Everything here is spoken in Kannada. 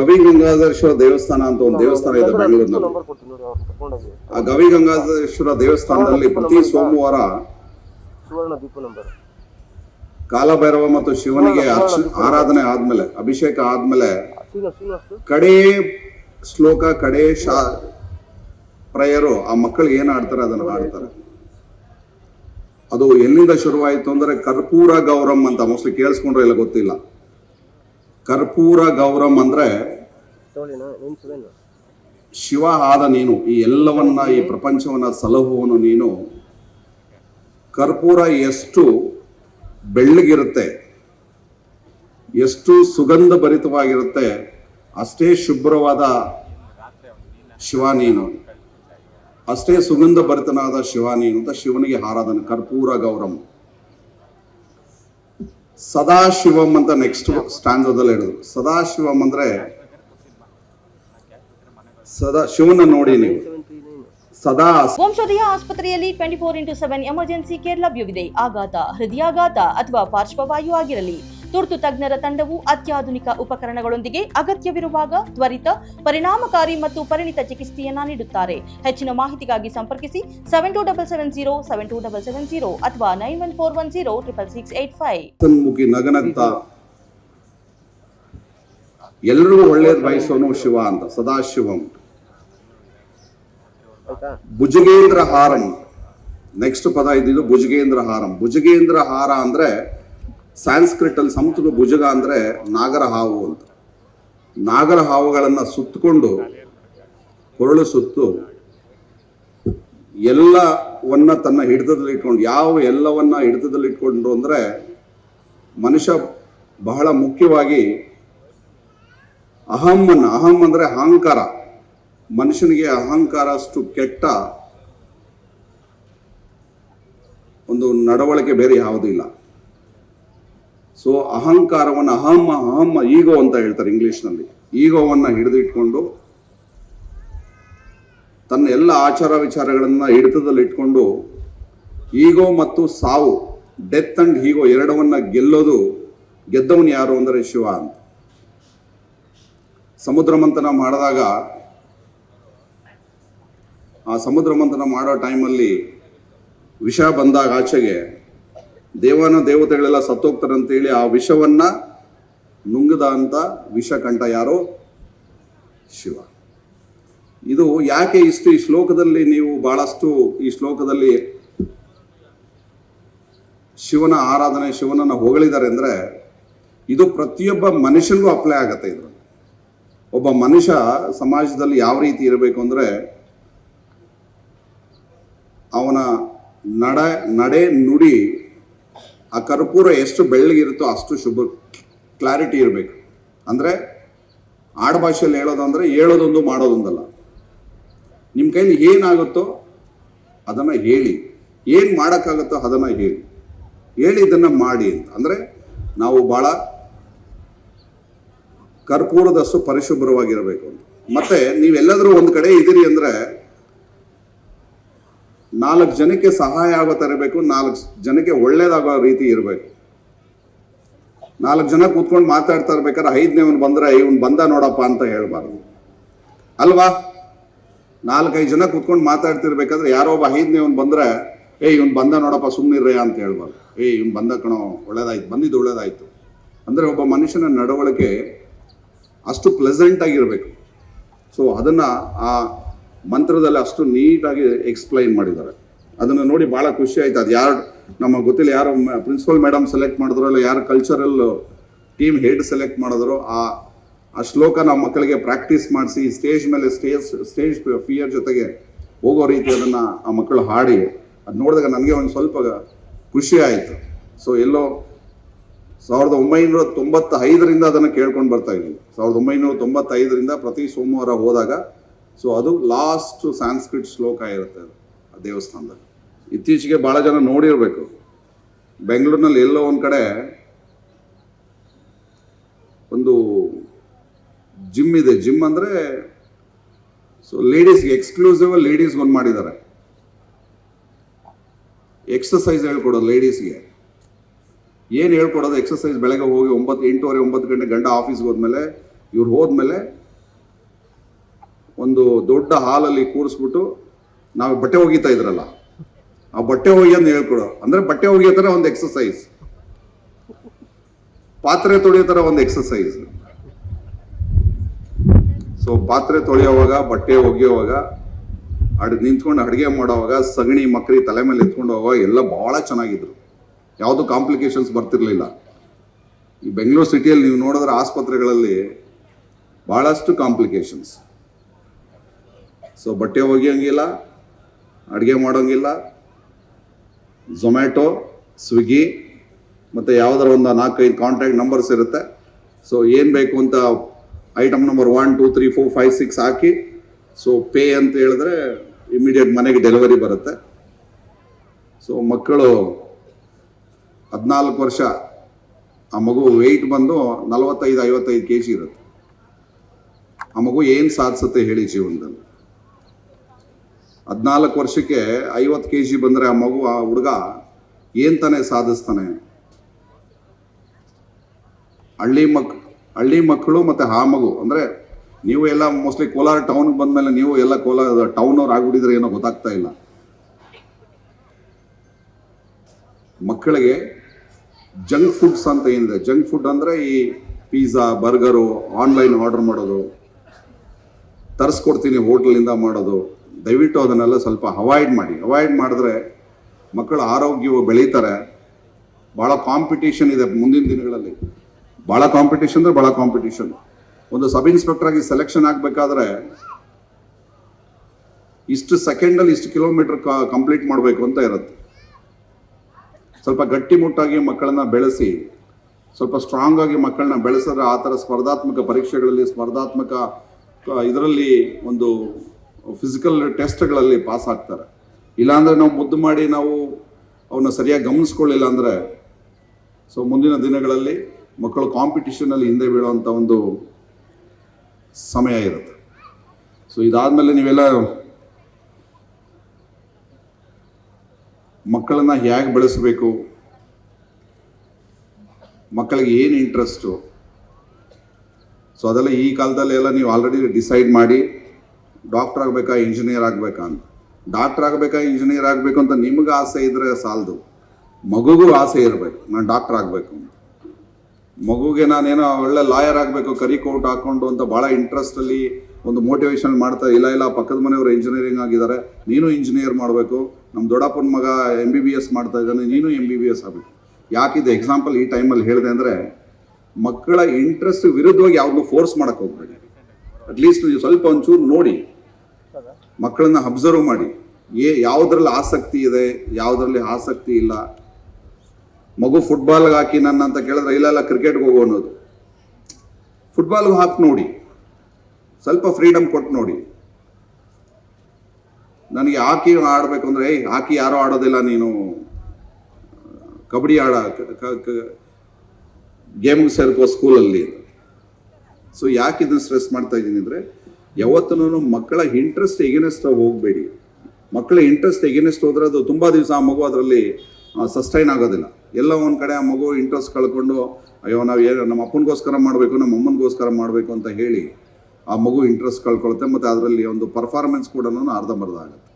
ಗವಿ ಗಂಗಾಧರೇಶ್ವರ ದೇವಸ್ಥಾನ ಅಂತ ಒಂದು ದೇವಸ್ಥಾನ ಇದೆ ಬೆಂಗಳೂರಿನಲ್ಲಿ. ಆ ಗವಿ ಗಂಗಾಧರೇಶ್ವರ ದೇವಸ್ಥಾನದಲ್ಲಿ ಪ್ರತಿ ಸೋಮವಾರ ಕಾಲಭೈರವ ಮತ್ತು ಶಿವನಿಗೆ ಆರಾಧನೆ ಆದ್ಮೇಲೆ ಅಭಿಷೇಕ ಆದ್ಮೇಲೆ ಕಡೇ ಶ್ಲೋಕ ಕಡೇ ಶಾ ಪ್ರಯರು ಆ ಮಕ್ಕಳು ಏನ್ ಆಡ್ತಾರೆ ಅದನ್ನ ಹಾಡ್ತಾರೆ. ಅದು ಎಲ್ಲಿಂದ ಶುರುವಾಯಿತು ಅಂದ್ರೆ ಕರ್ಪೂರ ಗೌರಮ್ ಅಂತ ಮೋಸ್ಟ್ಲಿ ಕೇಳಿಸ್ಕೊಂಡ್ರೆ ಇಲ್ಲ ಗೊತ್ತಿಲ್ಲ. ಕರ್ಪೂರ ಗೌರಂ ಅಂದ್ರೆ ಶಿವ ಆದ ನೀನು ಈ ಎಲ್ಲವನ್ನ ಈ ಪ್ರಪಂಚವನ್ನ ಸಲಹುವನು ನೀನು. ಕರ್ಪೂರ ಎಷ್ಟು ಬೆಳ್ಳಗಿರುತ್ತೆ ಎಷ್ಟು ಸುಗಂಧ ಭರಿತವಾಗಿರುತ್ತೆ ಅಷ್ಟೇ ಶುಭ್ರವಾದ ಶಿವ ನೀನು. ಅಷ್ಟೇ ಸುಗಂಧ ಭರಿತನಾದ ಶಿವ ನೀನು ಅಂತ ಶಿವನಿಗೆ ಆರಾಧನೆ ಕರ್ಪೂರ ಗೌರಮ್ ಸದಾಶಿವಂ ಅಂತ ನೆಕ್ಸ್ಟ್ ಸ್ಟ್ಯಾಂಡದಲ್ಲಿ ಹೇಳಿದ್ರು ಸದಾಶಿವಂ ಅಂದ್ರೆ ಸದಾ ಶಿವನ ನೋಡಿ ನೀವು. ಸದಾ ವಂಶೋದಯ ಆಸ್ಪತ್ರೆಯಲ್ಲಿ twenty four into seven emergency care ಲಭ್ಯವಿದೆ. ಆಘಾತ, ಹೃದಯಾಘಾತ ಅಥವಾ ಪಾರ್ಶ್ವವಾಯು ಆಗಿರಲಿ. ತುರ್ತು ತಜ್ಞರ ತಂಡವು ಅತ್ಯಾಧುನಿಕ ಉಪಕರಣಗಳೊಂದಿಗೆ ಅಗತ್ಯವಿರುವಾಗ ತ್ವರಿತ ಪರಿಣಾಮಕಾರಿ ಮತ್ತು ಪರಿಣಿತ ಚಿಕಿತ್ಸೆಯನ್ನ ನೀಡುತ್ತಾರೆ. ಹೆಚ್ಚಿನ ಮಾಹಿತಿಗಾಗಿ ಸಂಪರ್ಕಿಸಿ seven two double seven zero seven two double seven zero ಅಥವಾ nine one four one zero triple six eight five ಸನ್ಮುಖಿ ನಗನಗ್ತಾ ಎಲ್ರಿಗೂ ಒಳ್ಳೇದು ಬಯಸೋನು ಶಿವ ಅಂತ ಸದಾಶಿವಂ. ಭುಜಗೇಂದ್ರ ಹಾರಂ. ನೆಕ್ಸ್ಟ್ ಪದ ಇದ್ದಿದ್ದು ಭುಜಗೇಂದ್ರ ಹಾರಂ. ಭುಜಗೇಂದ್ರ ಹಾರ ಅಂದ್ರೆ ಸಾಂಸ್ಕ್ರಿಟ್ ಅಲ್ಲಿ ಸಂಸ್ಕೃತ ಭುಜಗ ಅಂದ್ರೆ ನಾಗರ ಹಾವು ಅಂತ. ನಾಗರ ಹಾವುಗಳನ್ನ ಸುತ್ತಕೊಂಡು ಕೊರಳು ಸುತ್ತು ಎಲ್ಲವನ್ನ ತನ್ನ ಹಿಡಿತದಲ್ಲಿ ಇಟ್ಕೊಂಡು, ಯಾವ ಎಲ್ಲವನ್ನ ಹಿಡಿತದಲ್ಲಿ ಇಟ್ಕೊಂಡ್ರು ಅಂದ್ರೆ ಮನುಷ್ಯ ಬಹಳ ಮುಖ್ಯವಾಗಿ ಅಹಮ್ಮನ್ನು, ಅಹಂ ಅಂದ್ರೆ ಅಹಂಕಾರ. ಮನುಷ್ಯನಿಗೆ ಅಹಂಕಾರ ಅಷ್ಟು ಕೆಟ್ಟ ಒಂದು ನಡವಳಿಕೆ ಬೇರೆ ಯಾವುದೂ ಇಲ್ಲ. ಸೊ ಅಹಂಕಾರವನ್ನು ಅಹಮ್ಮ ಅಹಂ ಈಗೋ ಅಂತ ಹೇಳ್ತಾರೆ ಇಂಗ್ಲಿಷ್ನಲ್ಲಿ. ಈಗೋವನ್ನ ಹಿಡಿದಿಟ್ಕೊಂಡು ತನ್ನ ಎಲ್ಲ ಆಚಾರ ವಿಚಾರಗಳನ್ನು ಹಿಡಿತದಲ್ಲಿ ಇಟ್ಕೊಂಡು ಈಗೋ ಮತ್ತು ಸಾವು, ಡೆತ್ ಅಂಡ್ ಹೀಗೋ ಎರಡವನ್ನ ಗೆಲ್ಲೋದು ಗೆದ್ದವನು ಯಾರು ಅಂದರೆ ಶಿವ ಅಂತ. ಸಮುದ್ರ ಮಂಥನ ಮಾಡಿದಾಗ, ಆ ಸಮುದ್ರ ಮಂಥನ ಮಾಡೋ ಟೈಮಲ್ಲಿ ವಿಷ ಬಂದಾಗ ಆಚೆಗೆ ದೇವನ ದೇವತೆಗಳೆಲ್ಲ ಸತ್ತೋಗ್ತಾರೆ ಅಂತೇಳಿ ಆ ವಿಷವನ್ನ ನುಂಗದ ಅಂತ ವಿಷ ಕಂಠ ಯಾರು? ಶಿವ. ಇದು ಯಾಕೆ ಇಷ್ಟು ಈ ಶ್ಲೋಕದಲ್ಲಿ ನೀವು ಬಹಳಷ್ಟು ಈ ಶ್ಲೋಕದಲ್ಲಿ ಶಿವನ ಆರಾಧನೆ, ಶಿವನನ್ನ ಹೊಗಳಿದ್ದಾರೆ ಅಂದ್ರೆ ಇದು ಪ್ರತಿಯೊಬ್ಬ ಮನುಷ್ಯನಿಗೂ ಅಪ್ಲೈ ಆಗತ್ತೆ ಇದು. ಒಬ್ಬ ಮನುಷ್ಯ ಸಮಾಜದಲ್ಲಿ ಯಾವ ರೀತಿ ಇರಬೇಕು ಅಂದ್ರೆ ಅವನ ನಡೆ ನಡೆ ನುಡಿ ಆ ಕರ್ಪೂರ ಎಷ್ಟು ಬೆಳ್ಳಗಿರುತ್ತೋ ಅಷ್ಟು ಶುಭ ಕ್ಲಾರಿಟಿ ಇರಬೇಕು. ಅಂದರೆ ಆಡುಭಾಷೆಯಲ್ಲಿ ಹೇಳೋದಂದ್ರೆ ಹೇಳೋದೊಂದು ಮಾಡೋದೊಂದಲ್ಲ. ನಿಮ್ಮ ಕೈಲಿ ಏನಾಗುತ್ತೋ ಅದನ್ನು ಹೇಳಿ. ಏನು ಮಾಡೋಕ್ಕಾಗುತ್ತೋ ಅದನ್ನು ಹೇಳಿ. ಹೇಳಿ ಇದನ್ನು ಮಾಡಿ ಅಂತ. ಅಂದರೆ ನಾವು ಭಾಳ ಕರ್ಪೂರದಷ್ಟು ಪರಿಶುಭ್ರವಾಗಿರಬೇಕು ಅಂತ. ಮತ್ತೆ ನೀವೆಲ್ಲಾದರೂ ಒಂದು ಕಡೆ ಇದ್ದೀರಿ ಅಂದರೆ ನಾಲ್ಕು ಜನಕ್ಕೆ ಸಹಾಯ ಆಗೋ ಥರ ಇರಬೇಕು ನಾಲ್ಕು ಜನಕ್ಕೆ ಒಳ್ಳೇದಾಗೋ ರೀತಿ ಇರಬೇಕು. ನಾಲ್ಕು ಜನ ಕೂತ್ಕೊಂಡು ಮಾತಾಡ್ತಾ ಇರ್ಬೇಕಾದ್ರೆ ಅವ್ನು ಬಂದ್ರೆ, ಇವನ್ ಬಂದ ನೋಡಪ್ಪ ಅಂತ ಹೇಳ್ಬಾರ್ದು. ಅಲ್ವಾ? ನಾಲ್ಕೈದು ಜನ ಕೂತ್ಕೊಂಡು ಮಾತಾಡ್ತಿರ್ಬೇಕಾದ್ರೆ ಯಾರೋ ಒಬ್ಬ ಅವ್ನು ಬಂದ್ರೆ ಏ ಇವ್ನ್ ಬಂದ ನೋಡಪ್ಪ ಸುಮ್ಮನಿರ್ರೆ ಅಂತ ಹೇಳ್ಬಾರ್ದು. ಏ ಇವ್ನ್ ಬಂದ ಕಣೋ, ಒಳ್ಳೇದಾಯ್ತು, ಬಂದಿದ್ದು ಒಳ್ಳೇದಾಯ್ತು. ಅಂದ್ರೆ ಒಬ್ಬ ಮನುಷ್ಯನ ನಡವಳಿಕೆ ಅಷ್ಟು ಪ್ಲೆಸೆಂಟ್ ಆಗಿರ್ಬೇಕು. ಸೊ ಅದನ್ನ ಆ ಮಂತ್ರದಲ್ಲಿ ಅಷ್ಟು ನೀಟಾಗಿ ಎಕ್ಸ್ಪ್ಲೈನ್ ಮಾಡಿದ್ದಾರೆ. ಅದನ್ನ ನೋಡಿ ಬಹಳ ಖುಷಿ ಆಯ್ತು. ಅದು ಯಾರು, ನಮ್ಮ ಗೊತ್ತಿಲ್ಲ ಯಾರು ಪ್ರಿನ್ಸಿಪಲ್ ಮೇಡಮ್ ಸೆಲೆಕ್ಟ್ ಮಾಡಿದ್ರು ಇಲ್ಲ ಯಾರು ಕಲ್ಚರಲ್ ಟೀಮ್ ಹೆಡ್ ಸೆಲೆಕ್ಟ್ ಮಾಡಿದ್ರು ಆ ಆ ಶ್ಲೋಕ ನಾವು ಮಕ್ಕಳಿಗೆ ಪ್ರಾಕ್ಟೀಸ್ ಮಾಡಿಸಿ ಸ್ಟೇಜ್ ಮೇಲೆ ಸ್ಟೇಜ್ ಸ್ಟೇಜ್ ಫಿಯರ್ ಜೊತೆಗೆ ಹೋಗೋ ರೀತಿ ಅದನ್ನ ಆ ಮಕ್ಕಳು ಹಾಡಿ, ಅದು ನೋಡಿದಾಗ ನನಗೆ ಒಂದು ಸ್ವಲ್ಪ ಖುಷಿ ಆಯಿತು. ಸೊ ಎಲ್ಲೋ ಸಾವಿರದ ಒಂಬೈನೂರ ತೊಂಬತ್ತೈದರಿಂದ ಅದನ್ನು ಕೇಳ್ಕೊಂಡು ಬರ್ತಾ ಇದ್ದೀನಿ. ಸಾವಿರದ ಒಂಬೈನೂರ ತೊಂಬತ್ತೈದರಿಂದ ಪ್ರತಿ ಸೋಮವಾರ ಹೋದಾಗ ಸೊ ಅದು ಲಾಸ್ಟ್ ಸಾಂಸ್ಕ್ರಿಟ್ ಶ್ಲೋಕ ಇರುತ್ತೆ ಅದು, ಆ ದೇವಸ್ಥಾನದಲ್ಲಿ. ಇತ್ತೀಚೆಗೆ ಭಾಳ ಜನ ನೋಡಿರಬೇಕು. ಬೆಂಗಳೂರಿನಲ್ಲಿ ಎಲ್ಲೋ ಒಂದು ಕಡೆ ಒಂದು ಜಿಮ್ ಇದೆ. ಜಿಮ್ ಅಂದರೆ ಸೊ ಲೇಡೀಸ್ಗೆ ಎಕ್ಸ್ಕ್ಲೂಸಿವ್ ಲೇಡೀಸ್ ಒಂದು ಮಾಡಿದ್ದಾರೆ. ಎಕ್ಸಸೈಸ್ ಹೇಳ್ಕೊಡೋದು ಲೇಡೀಸ್ಗೆ ಏನು ಹೇಳ್ಕೊಡೋದು? ಎಕ್ಸಸೈಸ್ ಬೆಳಗ್ಗೆ ಹೋಗಿ ಒಂಬತ್ತು, ಎಂಟೂವರೆ, ಒಂಬತ್ತು ಗಂಟೆ ಗಂಡ ಆಫೀಸ್ಗೆ ಹೋದ್ಮೇಲೆ, ಇವ್ರು ಹೋದ್ಮೇಲೆ ಒಂದು ದೊಡ್ಡ ಹಾಲಲ್ಲಿ ಕೂರಿಸ್ಬಿಟ್ಟು ನಾವು ಬಟ್ಟೆ ಒಗಿತಾ ಇದ್ರಲ್ಲ, ಆ ಬಟ್ಟೆ ಒಗಿಯೋದು ಹೇಳ್ಕೊಡು. ಅಂದ್ರೆ ಬಟ್ಟೆ ಒಗಿಯೋ ಥರ ಒಂದು ಎಕ್ಸಸೈಸ್ ಪಾತ್ರೆ ತೊಳೆಯೋ ಥರ ಒಂದು ಎಕ್ಸಸೈಸ್ ಸೊ ಪಾತ್ರೆ ತೊಳೆಯೋವಾಗ, ಬಟ್ಟೆ ಒಗೆಯೋವಾಗ, ಅಡ್ ನಿಂತ್ಕೊಂಡು ಅಡುಗೆ ಮಾಡೋವಾಗ, ಸಗಣಿ, ಮಕ್ರಿ, ತಲೆ ಮೇಲೆ ಎತ್ಕೊಂಡು ಹೋಗುವಾಗ ಎಲ್ಲ ಬಹಳ ಚೆನ್ನಾಗಿದ್ರು. ಯಾವುದು ಕಾಂಪ್ಲಿಕೇಶನ್ಸ್ ಬರ್ತಿರ್ಲಿಲ್ಲ. ಈ ಬೆಂಗಳೂರು ಸಿಟಿಯಲ್ಲಿ ನೀವು ನೋಡಿದ್ರೆ ಆಸ್ಪತ್ರೆಗಳಲ್ಲಿ ಬಹಳಷ್ಟು ಕಾಂಪ್ಲಿಕೇಶನ್ಸ್ ಸೊ ಬಟ್ಟೆ ಒಗೆಯೋಂಗಿಲ್ಲ, ಅಡುಗೆ ಮಾಡೋಂಗಿಲ್ಲ. ಝೊಮ್ಯಾಟೊ ಸ್ವಿಗ್ಗಿ ಮತ್ತು ಯಾವುದರ ಒಂದು ನಾಲ್ಕೈದು ಕಾಂಟ್ಯಾಕ್ಟ್ ನಂಬರ್ಸ್ ಇರುತ್ತೆ. ಸೊ ಏನು ಬೇಕು ಅಂತ item number one two three four five six ಹಾಕಿ ಸೊ ಪೇ ಅಂತ ಹೇಳಿದ್ರೆ ಇಮಿಡಿಯೇಟ್ ಮನೆಗೆ ಡೆಲಿವರಿ ಬರುತ್ತೆ. ಸೊ ಮಕ್ಕಳು ಹದಿನಾಲ್ಕು ವರ್ಷ, ಆ ಮಗು ವೆಯ್ಟ್ ಬಂದು ನಲವತ್ತೈದು, ಐವತ್ತೈದು ಕೆ ಜಿ ಇರುತ್ತೆ. ಆ ಮಗು ಏನು ಸಾಧಿಸುತ್ತೆ ಹೇಳಿ ಜೀವನದಲ್ಲಿ? ಹದಿನಾಲ್ಕು ವರ್ಷಕ್ಕೆ ಐವತ್ತು ಕೆ ಜಿ ಬಂದರೆ ಆ ಮಗು, ಆ ಹುಡುಗ ಏನು ತಾನೇ ಸಾಧಿಸ್ತಾನೆ? ಹಳ್ಳಿ ಮಕ್, ಹಳ್ಳಿ ಮಕ್ಕಳು ಮತ್ತು ಆ ಮಗು, ಅಂದರೆ ನೀವು ಎಲ್ಲ ಮೋಸ್ಟ್ಲಿ ಕೋಲಾರ ಟೌನ್ಗೆ ಬಂದಮೇಲೆ ನೀವು ಎಲ್ಲ ಕೋಲಾರ ಟೌನವ್ರು ಆಗಿಬಿಟ್ಟಿದ್ರೆ ಏನೋ ಗೊತ್ತಾಗ್ತಾ ಇಲ್ಲ. ಮಕ್ಕಳಿಗೆ ಜಂಕ್ ಫುಡ್ಸ್ ಅಂತ ಏನಿದೆ? ಜಂಕ್ ಫುಡ್ ಅಂದರೆ ಈ ಪಿಜ್ಜಾ ಬರ್ಗರು ಆನ್ಲೈನ್ ಆರ್ಡರ್ ಮಾಡೋದು. ತರಿಸ್ಕೊಡ್ತೀನಿ ಹೋಟ್ಲಿಂದ ಮಾಡೋದು. ದಯವಿಟ್ಟು ಅದನ್ನೆಲ್ಲ ಸ್ವಲ್ಪ ಅವಾಯ್ಡ್ ಮಾಡಿ. ಅವಾಯ್ಡ್ ಮಾಡಿದ್ರೆ ಮಕ್ಕಳ ಆರೋಗ್ಯವು ಬೆಳೀತಾರೆ. ಭಾಳ ಕಾಂಪಿಟೇಷನ್ ಇದೆ ಮುಂದಿನ ದಿನಗಳಲ್ಲಿ. ಭಾಳ ಕಾಂಪಿಟೇಷನ್ ಅಂದರೆ ಭಾಳ ಕಾಂಪಿಟೇಷನ್ ಒಂದು ಸಬ್ ಇನ್ಸ್ಪೆಕ್ಟರ್ ಆಗಿ ಸೆಲೆಕ್ಷನ್ ಆಗಬೇಕಾದ್ರೆ ಇಷ್ಟು ಸೆಕೆಂಡಲ್ಲಿ ಇಷ್ಟು ಕಿಲೋಮೀಟರ್ ಕಂಪ್ಲೀಟ್ ಮಾಡಬೇಕು ಅಂತ ಇರುತ್ತೆ. ಸ್ವಲ್ಪ ಗಟ್ಟಿಮುಟ್ಟಾಗಿ ಮಕ್ಕಳನ್ನ ಬೆಳೆಸಿ, ಸ್ವಲ್ಪ ಸ್ಟ್ರಾಂಗ್ ಆಗಿ ಮಕ್ಕಳನ್ನ ಬೆಳೆಸಿದ್ರೆ ಆ ಥರ ಸ್ಪರ್ಧಾತ್ಮಕ ಪರೀಕ್ಷೆಗಳಲ್ಲಿ ಸ್ಪರ್ಧಾತ್ಮಕ ಇದರಲ್ಲಿ ಒಂದು ಫಿಸಿಕಲ್ ಟೆಸ್ಟ್ಗಳಲ್ಲಿ ಪಾಸ್ ಆಗ್ತಾರೆ. ಇಲ್ಲಾಂದ್ರೆ ನಾವು ಮುದ್ದು ಮಾಡಿ ನಾವು ಅವನ್ನ ಸರಿಯಾಗಿ ಗಮನಿಸ್ಕೊಳ್ಳಿಲ್ಲ ಅಂದರೆ ಸೊ ಮುಂದಿನ ದಿನಗಳಲ್ಲಿ ಮಕ್ಕಳು ಕಾಂಪಿಟಿಷನಲ್ಲಿ ಹಿಂದೆ ಬೀಳುವಂಥ ಒಂದು ಸಮಯ ಇರುತ್ತೆ. ಸೊ ಇದಾದಮೇಲೆ ನೀವೆಲ್ಲ ಮಕ್ಕಳನ್ನ ಹೇಗೆ ಬೆಳೆಸಬೇಕು? ಮಕ್ಕಳಿಗೆ ಏನು ಇಂಟ್ರೆಸ್ಟು ಸೊ ಅದೆಲ್ಲ ಈ ಕಾಲದಲ್ಲಿ ಎಲ್ಲ ನೀವು ಆಲ್ರೆಡಿ ಡಿಸೈಡ್ ಮಾಡಿ ಡಾಕ್ಟರ್ ಆಗಬೇಕಾ, ಇಂಜಿನಿಯರ್ ಆಗಬೇಕಾ ಅಂತ. ಡಾಕ್ಟರ್ ಆಗಬೇಕಾ, ಇಂಜಿನಿಯರ್ ಆಗಬೇಕು ಅಂತ ನಿಮಗೆ ಆಸೆ ಇದ್ರೆ ಸಾಲದು. ಮಗುಗೂ ಆಸೆ ಇರಬೇಕು, ನಾನು ಡಾಕ್ಟರ್ ಆಗಬೇಕು ಅಂತ. ಮಗುಗೆ ನಾನೇನೋ ಒಳ್ಳೆ ಲಾಯರ್ ಆಗಬೇಕು, ಕರಿ ಕೋರ್ಟ್ ಹಾಕೊಂಡು ಅಂತ ಭಾಳ ಇಂಟ್ರೆಸ್ಟಲ್ಲಿ ಒಂದು ಮೋಟಿವೇಶನ್ ಮಾಡ್ತಾ, ಇಲ್ಲ ಇಲ್ಲ, ಪಕ್ಕದ ಮನೆಯವರು ಇಂಜಿನಿಯರಿಂಗ್ ಆಗಿದ್ದಾರೆ, ನೀನು ಇಂಜಿನಿಯರ್ ಮಾಡಬೇಕು. ನಮ್ಮ ದೊಡ್ಡಪ್ಪನ ಮಗ ಎಂ ಬಿ ಬಿ ಎಸ್ ಮಾಡ್ತಾ ಇದ್ದಾನೆ, ನೀನು ಎಂ ಬಿ ಬಿ ಎಸ್ ಆಗಬೇಕು. ಯಾಕಿದೆ ಎಕ್ಸಾಂಪಲ್ ಈ ಟೈಮಲ್ಲಿ ಹೇಳಿದೆ ಅಂದರೆ, ಮಕ್ಕಳ ಇಂಟ್ರೆಸ್ಟ್ ವಿರುದ್ಧವಾಗಿ ಯಾವಾಗಲೂ ಫೋರ್ಸ್ ಮಾಡೋಕ್ಕೆ ಹೋಗ್ಬೇಡಿ. ಅಟ್ಲೀಸ್ಟ್ ನೀವು ಸ್ವಲ್ಪ ಒಂಚೂರು ನೋಡಿ. ಮಕ್ಕಳನ್ನ ಅಬ್ಸರ್ವ್ ಮಾಡಿ. ಏ, ಯಾವುದ್ರಲ್ಲಿ ಆಸಕ್ತಿ ಇದೆ, ಯಾವುದ್ರಲ್ಲಿ ಆಸಕ್ತಿ ಇಲ್ಲ. ಮಗು ಫುಟ್ಬಾಲ್ಗೆ ಹಾಕಿ ನನ್ನ ಅಂತ ಕೇಳಿದ್ರೆ, ಇಲ್ಲ ಕ್ರಿಕೆಟ್ಗೆ ಹೋಗು ಅನ್ನೋದು. ಫುಟ್ಬಾಲ್ ಹಾಕಿ ನೋಡಿ. ಸ್ವಲ್ಪ ಫ್ರೀಡಮ್ ಕೊಟ್ಟು ನೋಡಿ. ನನಗೆ ಹಾಕಿ ಆಡಬೇಕು ಅಂದರೆ, ಏಯ್, ಹಾಕಿ ಯಾರೂ ಆಡೋದಿಲ್ಲ ನೀನು. ಕಬಡ್ಡಿ ಆಡ ಗೇಮ್ಗೆ ಸೇರ್ಕೋ ಸ್ಕೂಲಲ್ಲಿ ಸೊ ಯಾಕೆ ಇದನ್ನು ಸ್ಟ್ರೆಸ್ ಮಾಡ್ತಾ ಇದ್ದೀನಿ ಅಂದರೆ ಯಾವತ್ತೂ ಮಕ್ಕಳ ಇಂಟ್ರೆಸ್ಟ್ ಎಗೇನೆಸ್ಟ್ ಹೋಗಬೇಡಿ. ಮಕ್ಕಳ ಇಂಟ್ರೆಸ್ಟ್ ಎಗೇನೆಸ್ಟ್ ಹೋದ್ರೆ ಅದು ತುಂಬ ದಿವಸ ಆ ಮಗು ಅದರಲ್ಲಿ ಸಸ್ಟೈನ್ ಆಗೋದಿಲ್ಲ. ಎಲ್ಲ ಒಂದು ಕಡೆ ಆ ಮಗು ಇಂಟ್ರೆಸ್ಟ್ ಕಳ್ಕೊಂಡು, ಅಯ್ಯೋ, ನಾವು ಏನು ನಮ್ಮ ಅಪ್ಪನಿಗೋಸ್ಕರ ಮಾಡಬೇಕು, ನಮ್ಮ ಅಮ್ಮನಿಗೋಸ್ಕರ ಮಾಡಬೇಕು ಅಂತ ಹೇಳಿ ಆ ಮಗು ಇಂಟ್ರೆಸ್ಟ್ ಕಳ್ಕೊಳುತ್ತೆ, ಮತ್ತು ಅದರಲ್ಲಿ ಒಂದು ಪರ್ಫಾರ್ಮೆನ್ಸ್ ಕೂಡ ಅರ್ಧಂಬರ್ಧ ಆಗುತ್ತೆ.